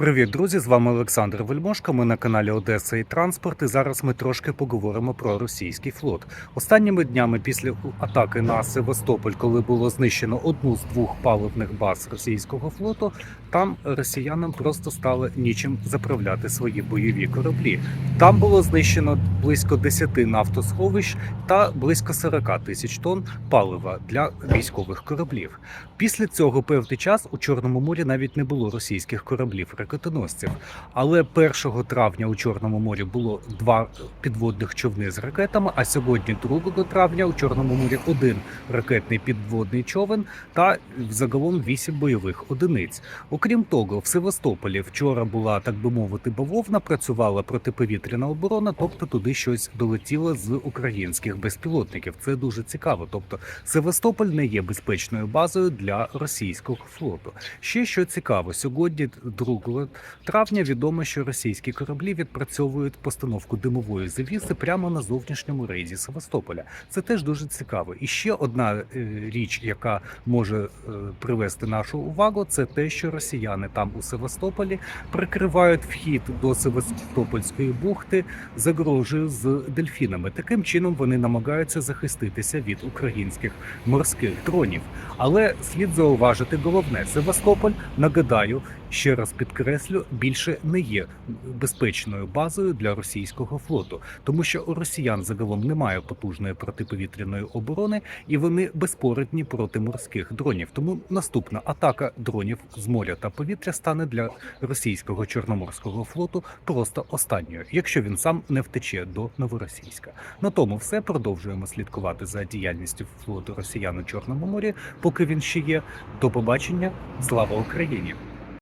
Привіт, друзі! З вами Олександр Вельмошко. Ми на каналі Одеса і Транспорт. І зараз ми трошки поговоримо про російський флот. Останніми днями після атаки на Севастополь, коли було знищено одну з двох паливних баз російського флоту, там росіянам просто стало нічим заправляти свої бойові кораблі. Там було знищено близько 10 нафтосховищ та близько 40 тисяч тонн палива для військових кораблів. Після цього певний час у Чорному морі навіть не було російських кораблів ракетоносців. Але 1 травня у Чорному морі було два підводних човни з ракетами. А сьогодні, 2 травня, у Чорному морі один ракетний підводний човен та загалом вісім бойових одиниць. Окрім того, в Севастополі вчора була так би мовити бавовна, працювала протиповітряна оборона, тобто туди щось долетіло з українських безпілотників. Це дуже цікаво. Тобто Севастополь не є безпечною базою для російського флоту. Ще що цікаво, сьогодні, 2 травня, відомо, що російські кораблі відпрацьовують постановку димової завіси прямо на зовнішньому рейді Севастополя. Це теж дуже цікаво. І ще одна е, річ, яка може е, привести нашу увагу, це те, що росіяни там у Севастополі прикривають вхід до Севастопольської бухти загрожею з дельфінами. Таким чином вони намагаються захиститися від українських морських дронів. Але слід зауважити головне: Севастополь, нагадаю, ще раз підкреслю, більше не є безпечною базою для російського флоту, тому що у росіян загалом немає потужної протиповітряної оборони, і вони безпорадні проти морських дронів. Тому наступна атака дронів з моря та повітря стане для російського чорноморського флоту просто останньою, якщо він сам не втече до новоросійська. На тому все продовжуємо слідкувати за діяльністю флоту росіян у Чорному морі, поки він ще є. До побачення, слава Україні!